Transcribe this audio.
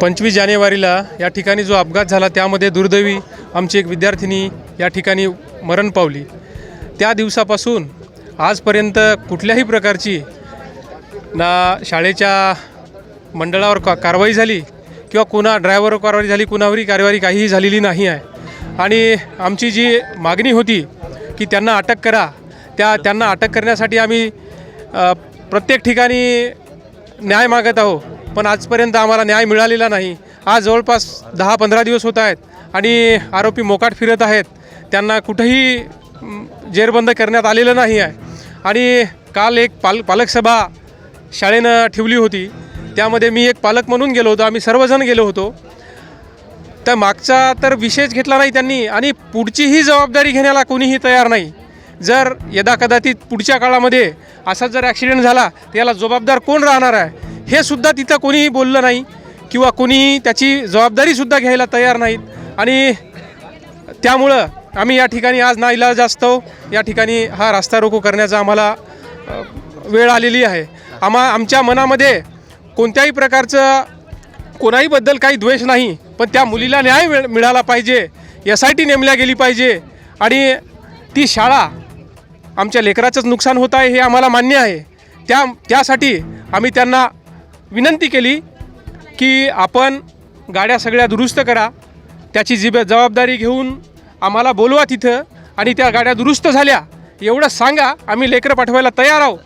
पंचवीस जानेवारीला या ठिकाणी जो अपघात झाला त्यामध्ये दुर्दैवी आमची एक विद्यार्थिनी या ठिकाणी मरण पावली. त्या दिवसापासून आजपर्यंत कुठल्याही प्रकारची ना शाळेच्या मंडळावर का कारवाई झाली किंवा कुणा ड्रायव्हरवर कारवाई झाली कुणावरही कारवाई काहीही झालेली नाही आहे. आणि आमची जी मागणी होती की त्यांना अटक करा त्या त्यांना अटक करण्यासाठी आम्ही प्रत्येक ठिकाणी न्याय मागत आहो. पण आजपर्यंत आम्हाला न्याय मिळालेला नाही. आज जवळपास दहा पंधरा दिवस होत आहेत आणि आरोपी मोकाट फिरत आहेत. त्यांना कुठंही जेरबंद करण्यात आलेलं नाही आहे. आणि काल एक पाल पालकसभा शाळेनं ठेवली होती. त्यामध्ये मी एक पालक म्हणून गेलो होतो. आम्ही सर्वजण गेलो होतो. तर मागचा तर विषयच घेतला नाही त्यांनी आणि पुढचीही जबाबदारी घेण्याला कोणीही तयार नाही. जर यदाकदाचित पुढच्या काळामध्ये असा जर ॲक्सिडेंट झाला तर याला जबाबदार कोण राहणार आहे? हे सुद्धा तिथं कोणीही बोललं नाही किंवा कोणीही त्याची जबाबदारीसुद्धा घ्यायला तयार नाहीत. आणि त्यामुळं आम्ही या ठिकाणी आज नाईलाज असतो. या ठिकाणी हा रास्ता रोको करण्याचा आम्हाला वेळ आलेली आहे. आम्हा आमच्या मनामध्ये कोणत्याही प्रकारचं कोणाहीबद्दल काही द्वेष नाही पण त्या मुलीला न्याय मिळाला पाहिजे. एस आय टी नेमल्या गेली पाहिजे. आणि ती शाळा आमच्या लेकराचंच नुकसान होत आहे हे आम्हाला मान्य आहे. त्या त्यासाठी आम्ही त्यांना विनंती केली की आपण गाड्या सगळ्या दुरुस्त करा. त्याची जिब जबाबदारी घेऊन आम्हाला बोलवा तिथं आणि त्या गाड्या दुरुस्त झाल्या. एवढं सांगा आम्ही लेकरं पाठवायला तयार आहोत.